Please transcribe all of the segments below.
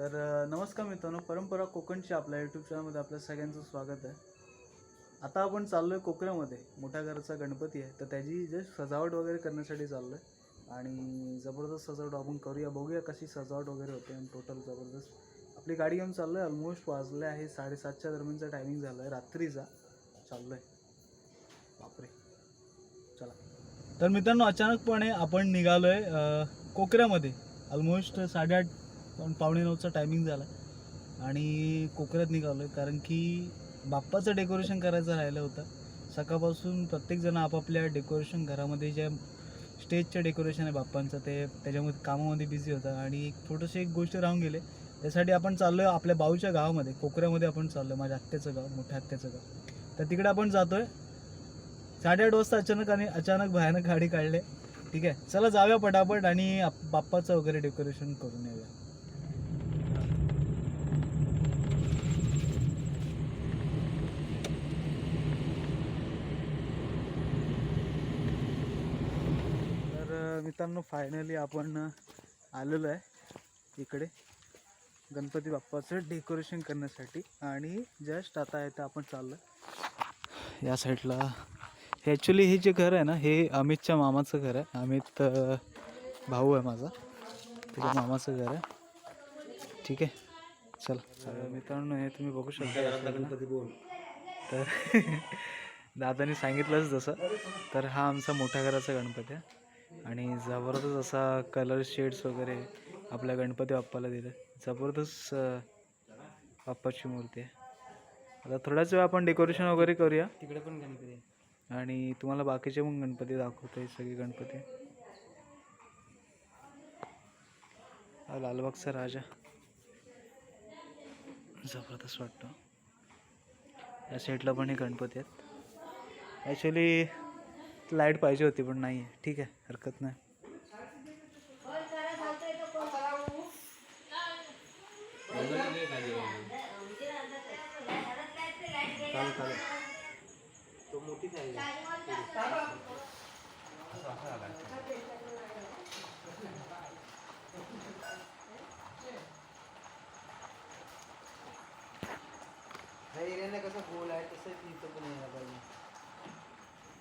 तर नमस्कार मित्रांनो परंपरा कोकणची आपल्या यूट्यूब चॅनलमध्ये आपल्या सगळ्यांचं स्वागत आहे. आता आपण चाललो आहे कोकणामध्ये. मोठ्या घराचा गणपती आहे. तर त्याची जस्ट सजावट वगैरे करण्यासाठी चाललो आहे आणि जबरदस्त सजावट आपण करूया बघूया कशी सजावट वगैरे होते आणि टोटल जबरदस्त. आपली गाडी घेऊन चाललो आहे ऑलमोस्ट वाजले आहे. साडेसातच्या दरम्यानचा टायमिंग झाला आहे रात्रीचा चाललो आहे बापरे. चला. तर मित्रांनो अचानकपणे आपण निघालो आहे कोकऱ्यामध्ये ऑलमोस्ट साडेआठ पण पावणे नऊचा टायमिंग झाला. आणि कोकऱ्यात निघालो आहे कारण की बाप्पाचं डेकोरेशन करायचं राहिलं होतं. सकाळपासून प्रत्येकजण आपापल्या डेकोरेशन घरामध्ये ज्या स्टेजचं डेकोरेशन आहे बाप्पांचं ते त्याच्यामध्ये कामामध्ये बिझी होता आणि एक छोटंसं एक गोष्ट राहून गेले त्यासाठी आपण चाललो आहे आपल्या भाऊच्या गावामध्ये कोकऱ्यामध्ये आपण चाललो आहे माझ्या आत्याचं गाव मोठ्या आत्याचं गाव. तर तिकडे आपण जातो आहे साडेआठ वाजता अचानक आणि अचानक भयानक गाडी काढले. ठीक आहे चला जाऊया पटापट आणि आप- बाप्पाचं वगैरे डेकोरेशन करून येऊया तर अ, मित्रांनो फायनली आपण आलेलो आहे इकडे गणपती बाप्पाचं डेकोरेशन करण्यासाठी. आणि जस्ट आता आहे तर आपण चाललो या साईडला ॲक्च्युली हे जे घर आहे ना हे अमितच्या मामाचं घर आहे. अमित भाऊ आहे माझा. त्याच्या मामाचं घर आहे. ठीक आहे. चला. तर मित्रांनो हे तुम्ही बघू शकता. गणपती बोल. तर दादानी सांगितलंच जसं तर हा आमचा मोठ्या घराचा गणपती आहे. आणि जबरदस्त असा कलर शेड्स वगैरे आपल्या गणपती बाप्पाला दिलं. जबरदस्त बाप्पाची मूर्ती आहे. आता थोड्याच वेळ आपण डेकोरेशन वगैरे करूया. तिकडे पण गणपती आहे. आणि तुम्हाला बाकीचे पण गणपती दाखवतो हे सगळे गणपती. हा लालबागचा राजा. जबरदस्त वाटतो. या साईडला पण हे गणपती आहेत. ॲक्च्युली लाइट पाहिजे होती पण नाही आहे ठीक आहे हरकत नाही. एरियाला कसं गोल आहे तसं इथं पण यायला पाहिजे.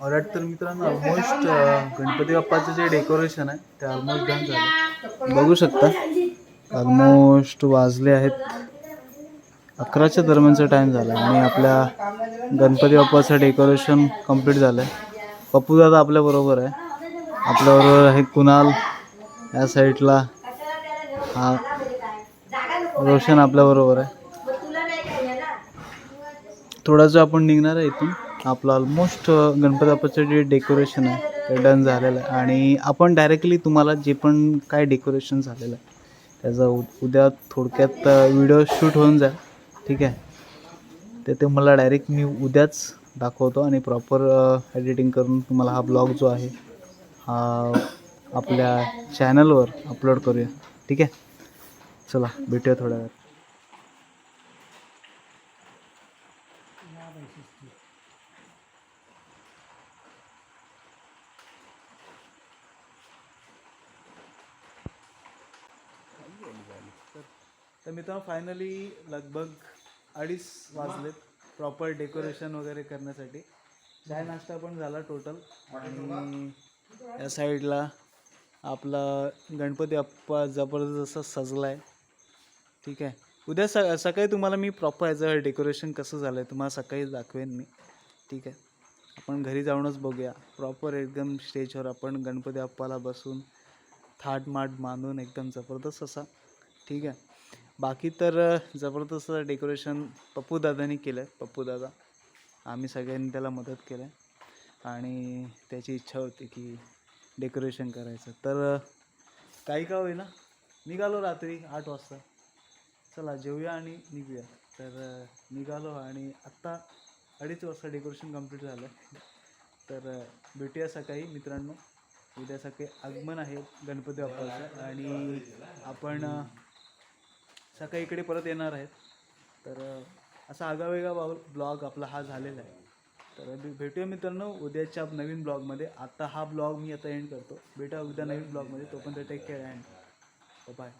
ऑलराईट तर मित्रांनो ऑलमोस्ट गणपती बाप्पाचं जे डेकोरेशन आहे ते ऑलमोस्ट डन झालं. बघू शकता. ऑलमोस्ट वाजले आहेत. अकराच्या दरम्यानचा टाईम झाला आणि आपल्या गणपती बाप्पाचं डेकोरेशन कंप्लीट झालं आहे पप्पू दादा आपल्याबरोबर आहे आपल्याबरोबर आहे कुणाल. या साईडला हा रोशन आपल्याबरोबर आहे. थोडाच आपण निघणार आहे इथून. आपलं ऑलमोस्ट गणपतीचं जे डेकोरेशन आहे ते डन झालेलं आहे. आणि आपण डायरेक्टली तुम्हाला जे पण काय डेकोरेशन झालेलं आहे त्याचा उद्या थोडक्यात व्हिडिओ शूट होऊन जाईल. ठीक आहे? ते ते मला डायरेक्ट मी उद्याच दाखवतो आणि प्रॉपर एडिटिंग करून तुम्हाला हा ब्लॉग जो आहे हा आपल्या चॅनलवर अपलोड करूया. ठीक आहे? चला भेटूया थोड्या वेळात. तर मित्रांनो फायनली लगभग अडीच वाजलेत प्रॉपर डेकोरेशन वगैरे करण्यासाठी. चाय नाश्ता पण झाला टोटल आणि या साईडला आपला गणपती अप्पा जबरदस्त असा सजला आहे ठीक आहे. उद्या स सकाळी तुम्हाला मी प्रॉपर याचं डेकोरेशन कसं झालं आहे तुम्हाला सकाळी दाखवेन मी. ठीक आहे. आपण घरी जाऊनच बघूया. प्रॉपर एकदम स्टेजवर आपण गणपती अप्पाला बसून थाट माट बांधून एकदम जबरदस्त असा. ठीक आहे. बाकी तर जबरदस्त डेकोरेशन पप्पू दादानी केलं आहे पप्पू दादा आम्ही सगळ्यांनी त्याला मदत केलं आहे आणि त्याची इच्छा होती की डेकोरेशन करायचं. तर काही का होईना निघालो रात्री आठ वाजता. चला जेवूया आणि निघूया. तर निघालो आणि आत्ता अडीच वाजता डेकोरेशन कंप्लीट झालं तर भेटूया सकाळी मित्रांनो. उद्या सकाळी आगमन आहे गणपती बाप्पाचं. आणि आपण सकाळी इकडे परत येणार आहेत. तर असा आगावेगळा ब्लॉग आपला हा झालेला आहे. तर भेटूया मित्रांनो उद्याच्या नवीन ब्लॉगमध्ये. आता हा ब्लॉग मी आता एंड करतो. भेटा उद्या नवीन ब्लॉगमध्ये. तोपर्यंत टेक केअर अँड बाय